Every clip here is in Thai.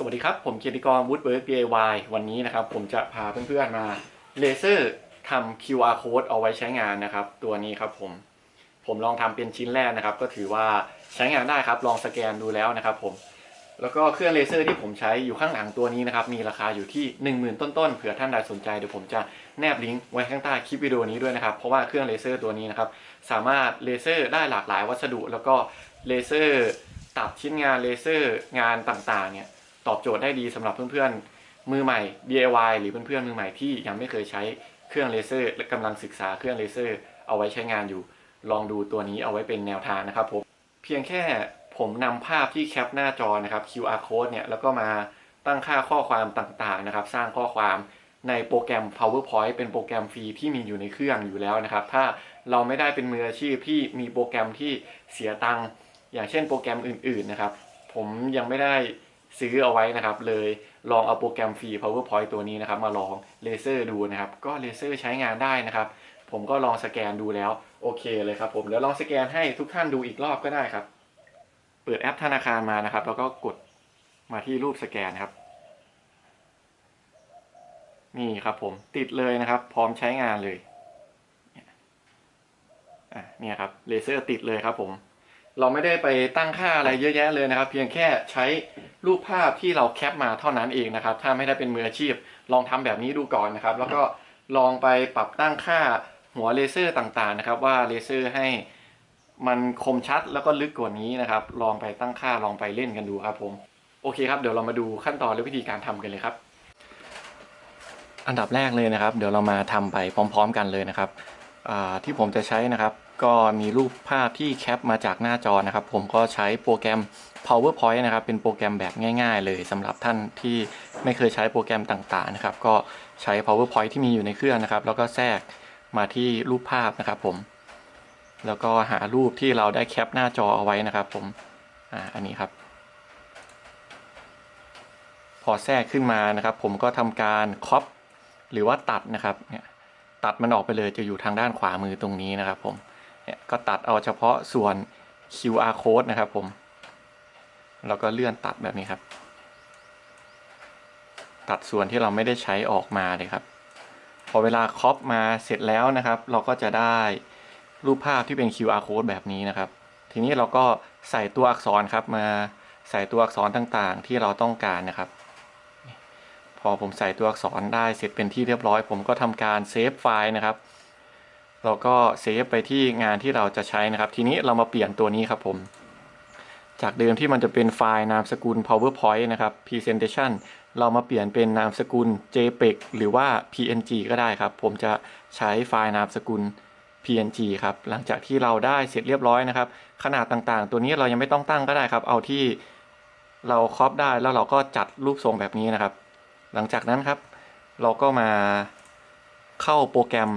สวัสดีครับ ผมเกียรติกรวูดเบิร์ก DIY วันนี้นะครับ ผมจะพาเพื่อนๆมาเลเซอร์ทำ QR code เอาไว้ใช้งานนะครับ ตัวนี้ครับผม ผมลองทำเป็นชิ้นแรกนะครับ ก็ถือว่าใช้งานได้ครับ ลองสแกนดูแล้วนะครับ ผม แล้วก็เครื่องเลเซอร์ที่ผมใช้อยู่ข้างหลังตัวนี้นะครับ มีราคาอยู่ที่ 10,000 ต้นๆ เผื่อท่านใดสนใจเดี๋ยวผมจะแนบลิงก์ไว้ข้างใต้คลิปวิดีโอนี้ด้วยนะครับ เพราะว่าเครื่องเลเซอร์ตัวนี้นะครับ สามารถเลเซอร์ได้หลากหลายวัสดุ แล้วก็เลเซอร์ตัดชิ้นงานเลเซอร์งานต่างๆเนี่ย ตอบโจทย์ได้ดีสำหรับเพื่อนๆ มือใหม่ DIY หรือเพื่อนๆมือใหม่ที่ยังไม่เคยใช้เครื่องเลเซอร์และกำลังศึกษาเครื่องเลเซอร์ เอาไว้ใช้งานอยู่ ลองดูตัวนี้เอาไว้เป็นแนวทางนะครับผมเพียงแค่ผมนำภาพที่แคปหน้าจอนะครับ QR code เนี่ยแล้วก็มาตั้งค่าข้อความต่างๆนะครับ สร้างข้อความในโปรแกรม PowerPoint เป็นโปรแกรมฟรีที่มีอยู่ในเครื่องอยู่แล้วนะครับ ถ้าเราไม่ได้เป็นมืออาชีพที่มีโปรแกรมที่เสียตังค์อย่างเช่นโปรแกรมอื่น ๆนะครับ ผมยังไม่ได้ ซื้อเอาไว้นะครับ เลยลองเอาโปรแกรมฟรี PowerPoint ตัวนี้นะครับ มาลองเลเซอร์ดูนะครับ ก็เลเซอร์ใช้งานได้นะครับ ผมก็ลองสแกนดูแล้วโอเคเลยครับผมเดี๋ยวลองสแกนให้ทุกท่านดูอีกรอบก็ได้ครับ เปิดแอปธนาคารมานะครับ แล้วก็กดมาที่รูปสแกนครับ นี่ครับผมติดเลยนะครับ พร้อมใช้งานเลยอะเนี่ยครับเลเซอร์ติดเลยครับผม เราไม่ได้ไปตั้งค่าอะไรเยอะแยะเลยนะครับ เพียงแค่ใช้รูปภาพที่เราแคปมาเท่านั้นเองนะครับ ถ้าไม่ได้เป็นมืออาชีพ ลองทำแบบนี้ดูก่อนนะครับ แล้วก็ลองไปปรับตั้งค่าหัวเลเซอร์ต่างๆนะครับ ว่าเลเซอร์ให้มันคมชัดแล้วก็ลึกกว่านี้นะครับ ลองไปตั้งค่าลองไปเล่นกันดูครับผมโอเคครับเดี๋ยวเรามาดูขั้นตอนและวิธีการทำกันเลยครับ อันดับแรกเลยนะครับ เดี๋ยวเรามาทำไปพร้อม ๆ กันเลยนะครับที่ผมจะใช้นะครับ ก็มีรูปภาพที่แคปมาจากหน้าจอนะครับ ผมก็ใช้โปรแกรม PowerPoint นะครับ เป็นโปรแกรมแบบง่าย ๆ เลยสำหรับท่านที่ไม่เคยใช้โปรแกรมต่างๆนะครับ ก็ใช้ PowerPoint ที่มีอยู่ในเครื่องนะครับ แล้วก็แทรกมาที่รูปภาพนะครับผม แล้วก็หารูปที่เราได้แคปหน้าจอเอาไว้นะครับ ผมอ่าอันนี้ครับ พอแทรกขึ้นมานะครับ ผมก็ทำการคอปหรือว่าตัดนะครับเนี่ยตัดมันออกไปเลยจะอยู่ทางด้านขวามือตรงนี้นะครับผม เนี่ยก็ตัดเอาเฉพาะส่วน QR code นะครับผม แล้วก็เลื่อนตัดแบบนี้ครับ ตัดส่วนที่เราไม่ได้ใช้ออกมาเลยครับ พอเวลาคอปมาเสร็จแล้วนะครับ เราก็จะได้รูปภาพที่เป็น QR code แบบนี้นะครับ ทีนี้เราก็ใส่ตัวอักษรครับมาใส่ตัวอักษรต่างๆ ที่เราต้องการนะครับ พอผมใส่ตัวอักษรได้เสร็จเป็นที่เรียบร้อย ผมก็ทำการเซฟไฟล์นะครับ เราก็เซฟไปที่งานที่เราจะใช้นะครับ ทีนี้เรามาเปลี่ยนตัวนี้ครับผม จากเดิมที่มันจะเป็นไฟล์นามสกุล PowerPoint นะครับ Presentation เรามาเปลี่ยนเป็นนามสกุล JPEG หรือว่า PNG ก็ได้ครับ ผมจะใช้ไฟล์นามสกุล PNG ครับ หลังจากที่เราได้เสร็จเรียบร้อยนะครับ ขนาดต่างๆ ตัวนี้เรายังไม่ต้องตั้งก็ได้ครับ เอาที่เราครอปได้แล้วเราก็จัดรูปทรงแบบนี้นะครับ หลังจากนั้นครับ เราก็มาเข้าโปรแกรม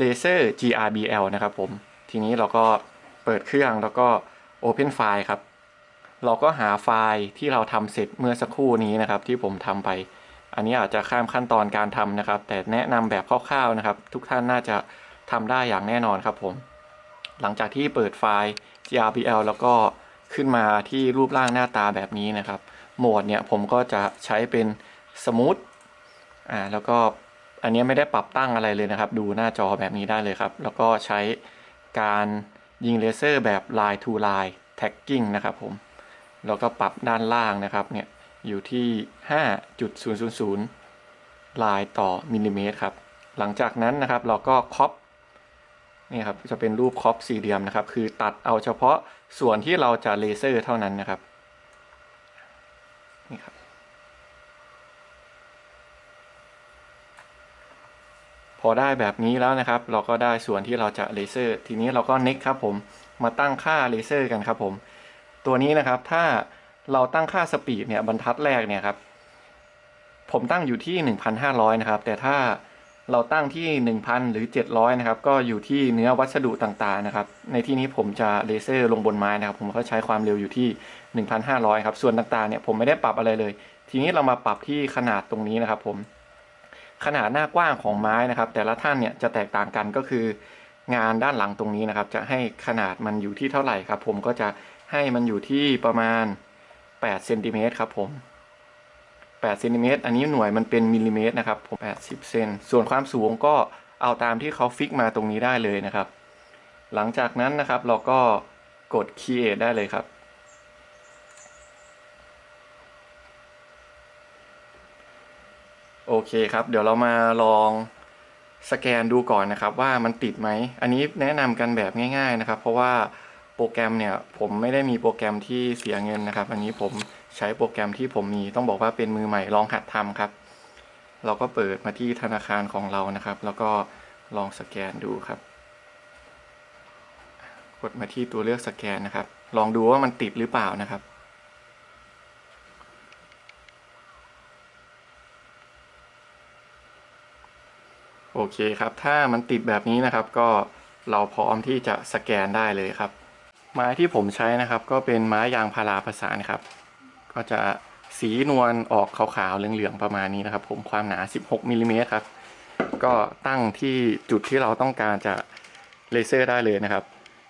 Laser GRBL นะครับผม ทีนี้เราก็เปิดเครื่องแล้วก็ Open File ครับ เราก็หาไฟล์ที่เราทำเสร็จเมื่อสักครู่นี้นะครับ ที่ผมทำไป อันนี้อาจจะข้ามขั้นตอนการทำนะครับ แต่แนะนำแบบคร่าวๆนะครับ ทุกท่านน่าจะทำได้อย่างแน่นอนครับผม หลังจากที่เปิดไฟล์ GRBL แล้วก็ขึ้นมาที่รูปร่างหน้าตาแบบนี้นะครับ โหมดเนี่ยผมก็จะใช้เป็นสมูทอ่าแล้วก็ อันนี้ไม่ได้ปรับตั้งอะไรเลยนะครับ ดูหน้าจอแบบนี้ได้เลยครับ แล้วก็ใช้การยิงเลเซอร์แบบ line to line tagging นะครับผม แล้วก็ปรับด้านล่างนะครับเนี่ยอยู่ที่ 5.000 ลายต่อมิลลิเมตรครับ หลังจากนั้นนะครับเราก็ครอปนี่ครับจะเป็นรูปครอปสี่เหลี่ยมนะครับ คือตัดเอาเฉพาะส่วนที่เราจะเลเซอร์เท่านั้นนะครับนี่ครับ อได้แบบนี้แล้วนะครับ เราก็ได้ส่วนที่เราจะเลเซอร์ ทีนี้เราก็ next ครับผมมาตั้งค่าเลเซอร์กันครับผม ตัวนี้นะครับถ้าเราตั้งค่าสปีดเนี่ยบรรทัดแรกเนี่ยครับ ผมตั้งอยู่ที่ 1,500 นะครับ แต่ถ้าเราตั้งที่ 1,000 หรือ 700 นะครับ ก็อยู่ที่เนื้อวัสดุต่างๆนะครับ ในที่นี้ผมจะเลเซอร์ลงบนไม้นะครับ ผมก็ใช้ความเร็วอยู่ที่ 1,500 ครับ ส่วนต่างๆเนี่ยผมไม่ได้ปรับอะไรเลย ทีนี้เรามาปรับที่ขนาดตรงนี้นะครับผม ขนาดหน้ากว้างของไม้นะครับ แต่ละท่านเนี่ยจะแตกต่างกันก็คืองานด้านหลังตรงนี้นะครับ จะให้ขนาดมันอยู่ที่เท่าไหร่ครับ ผมก็จะให้มันอยู่ที่ประมาณ8เซนติเมตรครับผม8เซนติเมตรอันนี้หน่วยมันเป็นมิลลิเมตรนะครับผม80เซนส่วนความสูงก็เอาตามที่เขาฟิกมาตรงนี้ได้เลยนะครับ หลังจากนั้นนะครับเราก็กด create ได้เลยครับ โอ เคครับ เดี๋ยวเรามาลองสแกนดูก่อนนะครับ ว่ามันติดไหม อันนี้แนะนำกันแบบง่าย ๆนะครับ เพราะว่าโปรแกรมเนี่ยผมไม่ได้มีโปรแกรมที่เสียเงินนะครับ อันนี้ผมใช้โปรแกรมที่ผมมีต้องบอกว่าเป็นมือใหม่ลองหัดทำครับ เราก็เปิดมาที่ธนาคารของเรานะครับ แล้วก็ลองสแกนดูครับ กดมาที่ตัวเลือกสแกนนะครับ ลองดูว่ามันติดหรือเปล่านะครับ เคครับ ถ้ามันติดแบบนี้นะครับ ก็เราพร้อมที่จะสแกนได้เลยครับ ไม้ที่ผมใช้นะครับ ก็เป็นไม้ยางพาราประสานครับ ก็จะสีนวลออกขาวๆเหลืองๆประมาณนี้นะครับ ผมความหนา 16มิลลิเมตรครับ ก็ตั้งที่จุดที่เราต้องการจะเลเซอร์ได้เลยนะครับ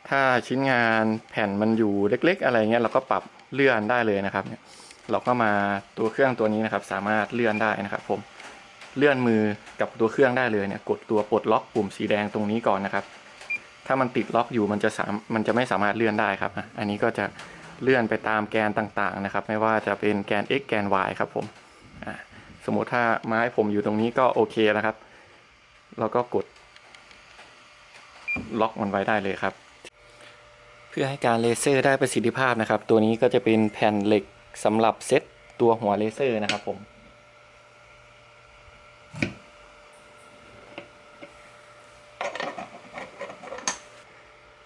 ถ้าชิ้นงานแผ่นมันอยู่เล็ก ๆ อะไรเงี้ยเราก็ปรับเลื่อนได้เลยนะครับ เราก็มาตัวเครื่องตัวนี้นะครับ สามารถเลื่อนได้นะครับผม เลื่อนมือกับตัวเครื่องได้เลยเนี่ยกดตัวปลดล็อกปุ่มสีแดงตรงนี้ก่อนนะครับ ถ้ามันติดล็อกอยู่มันจะสามมันจะไม่สามารถเลื่อนได้ครับ อันนี้ก็จะเลื่อนไปตามแกนต่างๆนะครับ ไม่ว่าจะเป็นแกน x แกน y ครับผมสมมติถ้าไม้ผมอยู่ตรงนี้ก็โอเคนะครับเราก็กด ล็อกมันไว้ได้เลยครับ เพื่อให้การเลเซอร์ได้ประสิทธิภาพนะครับ ตัวนี้ก็จะเป็นแผ่นเหล็กสำหรับเซตตัวหัวเลเซอร์นะครับผม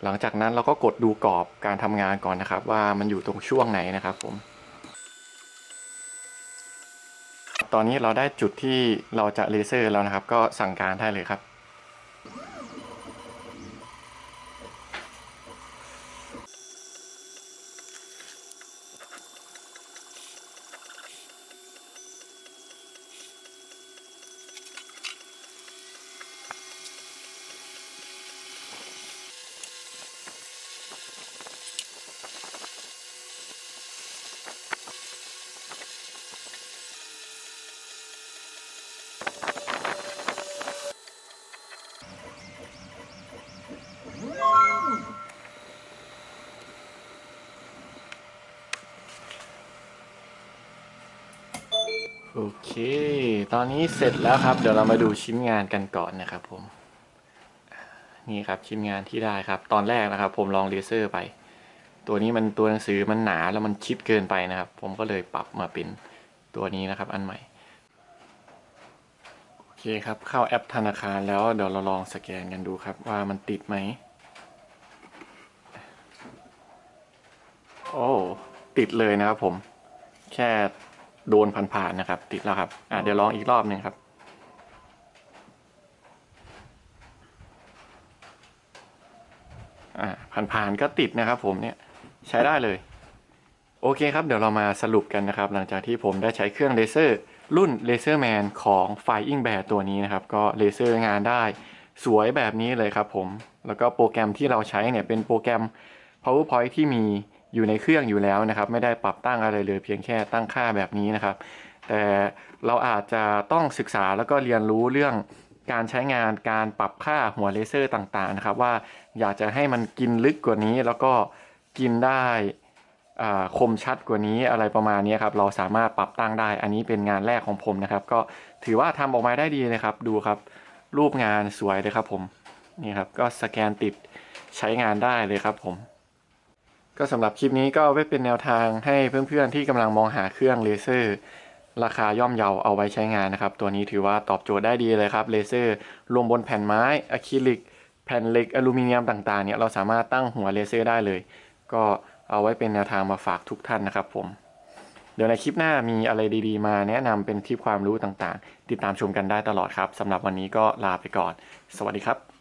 หลังจากนั้นเราก็กดดูกรอบการทำงานก่อนนะครับ ว่ามันอยู่ตรงช่วงไหนนะครับผม ตอนนี้เราได้จุดที่เราจะเลเซอร์แล้วนะครับ ก็สั่งการได้เลยครับ โอเค ตอนนี้เสร็จแล้วครับ เดี๋ยวเรามาดูชิ้นงานกันก่อนนะครับผม นี่ครับชิ้นงานที่ได้ครับ ตอนแรกนะครับ ผมลองเลเซอร์ไป ตัวนี้มันตัวหนังสือมันหนาแล้วมันชิดเกินไปนะครับ ผมก็เลยปรับมาเป็นตัวนี้นะครับ อันใหม่ โอเคครับ เข้าแอปธนาคารแล้วเดี๋ยวเราลองสแกนกันดูครับ ว่ามันติดไหม โอ้ ติดเลยนะครับผม แค่ โดนผ่านๆนะครับ ติดแล้วครับอะเดี๋ยวลองอีกรอบหนึ่งครับ อ่าผ่านๆก็ติดนะครับ ผมเนี่ยใช้ได้เลย โอเคครับ เดี๋ยวเรามาสรุปกันนะครับ หลังจากที่ผมได้ใช้เครื่องเลเซอร์รุ่น Laser Man ของ Flying Bear ตัวนี้นะครับ ก็เลเซอร์งานได้สวยแบบนี้เลยครับผม แล้วก็โปรแกรมที่เราใช้เนี่ยเป็นโปรแกรม PowerPoint ที่มี อยู่ในเครื่องอยู่แล้วนะครับ ไม่ได้ปรับตั้งอะไรเลย เพียงแค่ตั้งค่าแบบนี้นะครับ แต่เราอาจจะต้องศึกษาแล้วก็เรียนรู้เรื่องการใช้งานการปรับค่าหัวเลเซอร์ต่างๆนะครับ ว่าอยากจะให้มันกินลึกกว่านี้แล้วก็กินได้คมชัดกว่านี้อะไรประมาณนี้ครับเราสามารถปรับตั้งได้ อันนี้เป็นงานแรกของผมนะครับ ก็ถือว่าทำออกมาได้ดีเลยครับ ดูครับ รูปงานสวยเลยครับผมนี่ครับก็สแกนติดใช้งานได้เลยครับผม ก็สำหรับคลิปนี้ก็ไว้เป็นแนวทางให้เพื่อนๆที่กำลังมองหาเครื่องเลเซอร์ราคาย่อมเยาเอาไว้ใช้งานนะครับ ตัวนี้ถือว่าตอบโจทย์ได้ดีเลยครับเลเซอร์รวมบนแผ่นไม้อะคริลิก แผ่นเหล็กอลูมิเนียมต่างๆเนี่ยเราสามารถตั้งหัวเลเซอร์ได้เลย ก็เอาไว้เป็นแนวทางมาฝากทุกท่านนะครับผม เดี๋ยวในคลิปหน้ามีอะไรดีๆ มาแนะนำเป็นคลิปความรู้ต่างๆ ติดตามชมกันได้ตลอดครับสำหรับวันนี้ก็ลาไปก่อน สวัสดีครับ